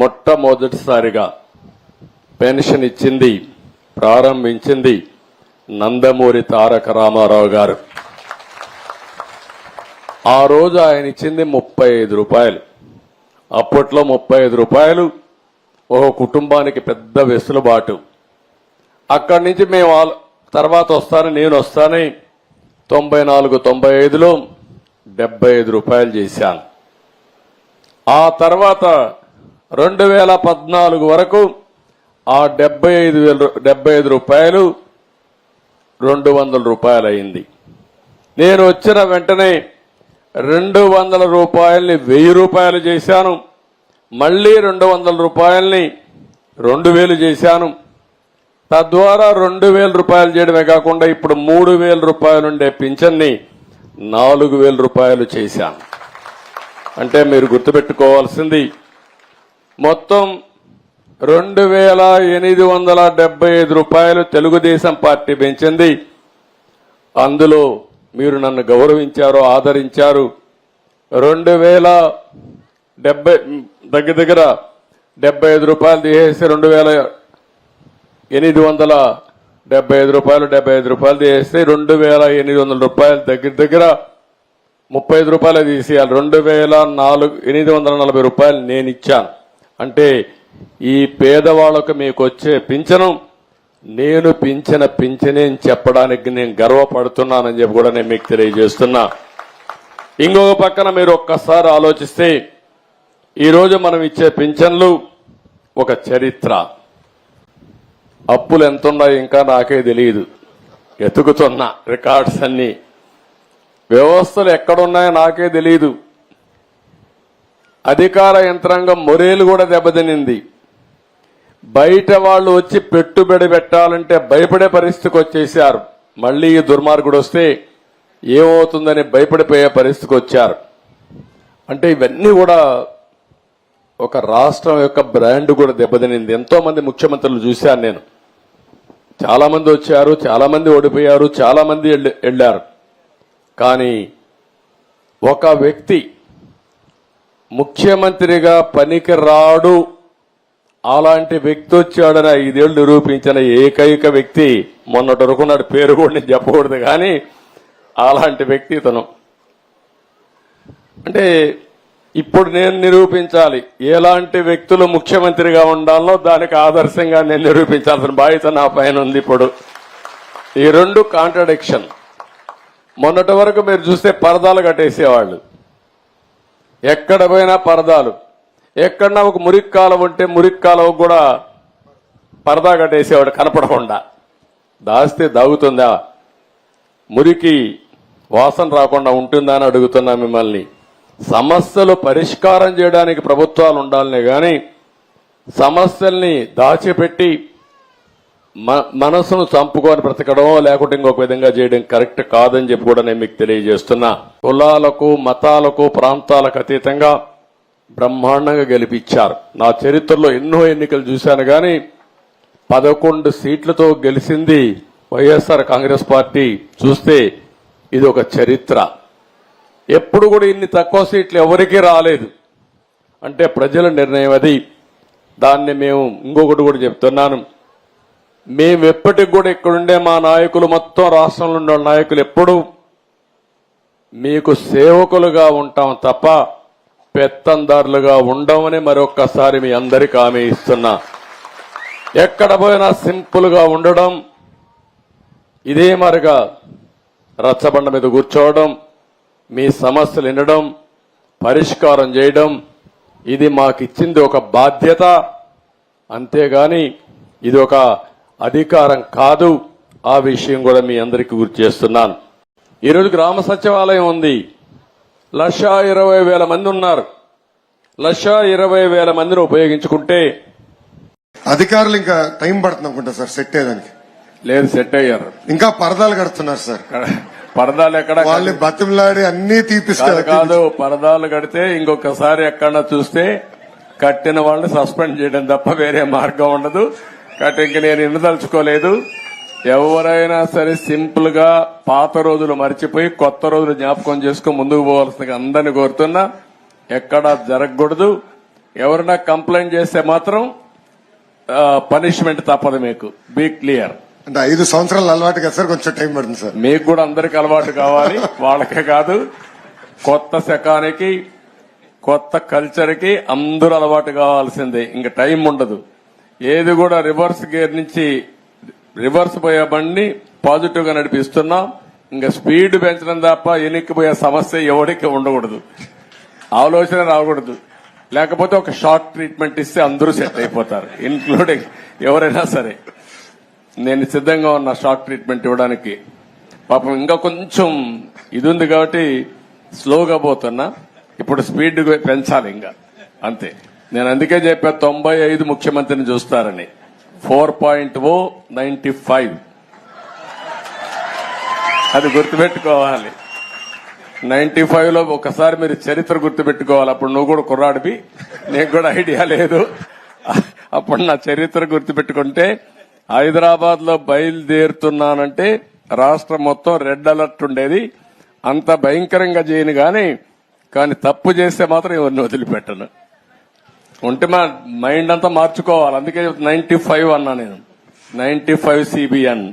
మొట్టమొదటిసారిగా పెన్షన్ ఇచ్చింది ప్రారంభించింది నందమూరి తారక రామారావు గారు. ఆ రోజు ఆయన ఇచ్చింది ముప్పై ఐదు రూపాయలు. అప్పట్లో ముప్పై ఐదు రూపాయలు ఒక కుటుంబానికి పెద్ద వెసులుబాటు. అక్కడి నుంచి మేము తర్వాత వస్తాను నేను వస్తాను తొంభై నాలుగు తొంభై ఐదులో డెబ్బై ఐదు రూపాయలు చేశాను. ఆ తర్వాత రెండు వేల పద్నాలుగు వరకు ఆ డెబ్బై ఐదు వేల డెబ్బై ఐదు రూపాయలు రెండు వందల రూపాయలు అయింది నేను వచ్చిన వెంటనే రెండు వందల రూపాయల్ని వెయ్యి రూపాయలు చేశాను. మళ్ళీ రెండు వందల రూపాయల్ని రెండు వేలు చేశాను. తద్వారా రెండు వేల రూపాయలు చేయడమే కాకుండా ఇప్పుడు మూడు వేల రూపాయలు ఉండే పింఛన్ని నాలుగు వేల రూపాయలు చేశాను. అంటే మీరు గుర్తుపెట్టుకోవాల్సింది మొత్తం రెండు వేల ఎనిమిది వందల డెబ్బై ఐదు రూపాయలు తెలుగుదేశం పార్టీ పెంచింది. అందులో మీరు నన్ను గౌరవించారు ఆదరించారు. రెండు వేల డెబ్బై దగ్గర దగ్గర డెబ్బై ఐదు రూపాయలు తీసేసి రెండు వేల ఎనిమిది వందల డెబ్బై ఐదు రూపాయలు డెబ్బై ఐదు రూపాయలు తీసేస్తే రెండు వేల ఎనిమిది వందల రూపాయలు దగ్గర దగ్గర ముప్పై ఐదు రూపాయలు తీసేయాలి. రెండు వేల నాలుగు ఎనిమిది వందల నలభై రూపాయలు నేను ఇచ్చాను. అంటే ఈ పేదవాళ్ళకు మీకు వచ్చే పింఛనం నేను పింఛన పింఛనే అని చెప్పడానికి నేను గర్వపడుతున్నానని చెప్పి కూడా నేను మీకు తెలియజేస్తున్నా. ఇంకొక పక్కన మీరు ఒక్కసారి ఆలోచిస్తే ఈరోజు మనం ఇచ్చే పింఛన్లు ఒక చరిత్ర. అప్పులు ఎంతున్నాయి ఇంకా నాకే తెలియదు. ఎతుకుతున్నా రికార్డ్స్ అన్నీ. వ్యవస్థలు ఎక్కడున్నాయో నాకే తెలియదు. అధికార యంత్రాంగం మొరేలు కూడా దెబ్బతినింది. బయట వాళ్ళు వచ్చి పెట్టుబడి పెట్టాలంటే భయపడే పరిస్థితికి వచ్చేసారు మళ్ళీ ఈ దుర్మార్గుడు వస్తే ఏమవుతుందని భయపడిపోయే పరిస్థితికి వచ్చారు. అంటే ఇవన్నీ కూడా ఒక రాష్ట్రం యొక్క బ్రాండ్ కూడా దెబ్బతినింది. ఎంతోమంది ముఖ్యమంత్రులు చూశాను నేను. చాలామంది వచ్చారు చాలామంది ఓడిపోయారు చాలామంది వెళ్ళారు కానీ ఒక వ్యక్తి ముఖ్యమంత్రిగా పనికి రాడు అలాంటి వ్యక్తి వచ్చాడని ఐదేళ్ళు నిరూపించిన ఏకైక వ్యక్తి మొన్నటి వరకు నాడు పేరు కూడా నేను చెప్పకూడదు కానీ అలాంటి వ్యక్తి ఇతను. అంటే ఇప్పుడు నేను నిరూపించాలి. ఎలాంటి వ్యక్తులు ముఖ్యమంత్రిగా ఉండాలో దానికి ఆదర్శంగా నేను నిరూపించాల్సిన బాధ్యత నా పైన ఉంది ఇప్పుడు. ఈ రెండు కాంట్రడిక్షన్. మొన్నటి వరకు మీరు చూస్తే పరదాలు కట్టేసేవాళ్ళు. ఎక్కడ పోయినా పరదాలు. ఎక్కడన్నా ఒక మురికి కాలం ఉంటే మురికి కాలం కూడా పరదా కట్టేసేవాడు కనపడకుండా. దాస్తే దాగుతుందా? మురికి వాసన రాకుండా ఉంటుందా అని అడుగుతున్నా మిమ్మల్ని. సమస్యలు పరిష్కారం చేయడానికి ప్రభుత్వాలు ఉండాలనే కానీ సమస్యల్ని దాచిపెట్టి మనసును చంపుకొని బ్రతకడం లేకుంటే ఇంకొక విధంగా చేయడం కరెక్ట్ కాదని చెప్పి కూడా నేను మీకు తెలియజేస్తున్నా. కులాలకు మతాలకు ప్రాంతాలకు అతీతంగా బ్రహ్మాండంగా గెలిపించారు. నా చరిత్రలో ఎన్నో ఎన్నికలు చూశాను కానీ పదకొండు సీట్లతో గెలిచింది వైఎస్ఆర్ కాంగ్రెస్ పార్టీ. చూస్తే ఇది ఒక చరిత్ర. ఎప్పుడు కూడా ఇన్ని తక్కువ సీట్లు ఎవరికీ రాలేదు. అంటే ప్రజల నిర్ణయం అది. దాన్ని మేము ఇంకొకటి కూడా చెప్తున్నాను. మేము ఎప్పటికి కూడా ఇక్కడుండే మా నాయకులు మొత్తం రాష్ట్రంలో ఉండే నాయకులు ఎప్పుడు మీకు సేవకులుగా ఉంటాం తప్ప పెత్తందారులుగా ఉండమని మరొక్కసారి మీ అందరికి హామీ ఇస్తున్నా. ఎక్కడ పోయినా సింపుల్గా ఉండడం ఇదే మరిగా రచ్చబండ మీద కూర్చోవడం మీ సమస్యలు వినడం పరిష్కారం చేయడం ఇది మాకిచ్చింది ఒక బాధ్యత. అంతేగాని ఇది ఒక అధికారం కాదు. ఆ విషయం కూడా మీ అందరికీ గుర్తు చేస్తున్నాను. ఈరోజు గ్రామ సచివాలయం ఉంది. లక్ష ఇరవై వేల మంది ఉన్నారు. లక్ష ఇరవై వేల మందిని ఉపయోగించుకుంటే అధికారులు ఇంకా టైం పడుతుంది అనుకుంటా సార్ సెట్ అయ్యేదానికి. లేదు సెట్ అయ్యారు. ఇంకా పరదాలు కడుతున్నారు సార్. పరదాలు ఎక్కడ వాళ్ళని బతిమలాడి అన్ని తీపిస్తారు. కాదు పరదాలు కడితే ఇంకొకసారి ఎక్కడన్నా చూస్తే కట్టిన వాళ్ళని సస్పెండ్ చేయడం తప్ప వేరే మార్గం ఉండదు. కాబట్టి ఇంక నేను ఎన్నదలుచుకోలేదు ఎవరైనా సరే సింపుల్గా పాత రోజులు మర్చిపోయి కొత్త రోజులు జ్ఞాపకం చేసుకుని ముందుకు పోవాల్సిందిగా అందరిని కోరుతున్నా. ఎక్కడా జరగకూడదు. ఎవరైనా కంప్లైంట్ చేస్తే మాత్రం పనిష్మెంట్ తప్పదు మీకు. Be clear. అంటే ఐదు సంవత్సరాలు అలవాటు కదా సార్ కొంచెం టైం పడుతుంది సార్. మీకు కూడా అందరికి అలవాటు కావాలి. వాళ్ళకే కాదు. కొత్త శకానికి కొత్త కల్చర్కి అందరూ అలవాటు కావాల్సిందే. ఇంకా టైం ఉండదు. ఏది కూడా రివర్స్ గేర్ నుంచి రివర్స్ పోయే బండిని పాజిటివ్గా నడిపిస్తున్నాం. ఇంకా స్పీడ్ పెంచడం తప్ప ఎనిక్కిపోయే సమస్య ఎవరికి ఉండకూడదు. ఆలోచన రాకూడదు. లేకపోతే ఒక షార్ట్ ట్రీట్మెంట్ ఇస్తే అందరూ సెట్ అయిపోతారు ఇన్క్లూడింగ్ ఎవరైనా సరే. నేను సిద్ధంగా ఉన్న షార్ట్ ట్రీట్మెంట్ ఇవ్వడానికి. పాపం ఇంకా కొంచెం ఇది ఉంది కాబట్టి స్లోగా పోతున్నా. ఇప్పుడు స్పీడ్ పెంచాలి ఇంకా. అంతే. నేను అందుకే చెప్పా తొంభై ఐదు ముఖ్యమంత్రిని చూస్తారని. Four point O ninety five. అది గుర్తుపెట్టుకోవాలి. నైన్టీ ఫైవ్లో ఒకసారి మీరు చరిత్ర గుర్తుపెట్టుకోవాలి. అప్పుడు నువ్వు కూడా కుర్రాడివి. నీకు కూడా ఐడియా లేదు. అప్పుడు నా చరిత్ర గుర్తుపెట్టుకుంటే హైదరాబాద్లో బయలుదేరుతున్నానంటే రాష్ట్రం మొత్తం రెడ్ అలర్ట్ ఉండేది. అంత భయంకరంగా చేయను గాని కానీ తప్పు చేస్తే మాత్రం ఎవరిని వదిలిపెట్టను. ఉంటే మా మైండ్ అంతా మార్చుకోవాలి. అందుకే నైన్టీ ఫైవ్ అన్నా నేను. Ninety five CBN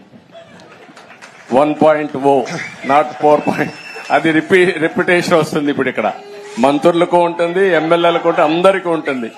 one point O. Not four point. అది రిపీ రిపిటేషన్ వస్తుంది ఇప్పుడు ఇక్కడ. మంత్రులకు ఉంటుంది ఎమ్మెల్యేలకు ఉంటుంది అందరికీ ఉంటుంది.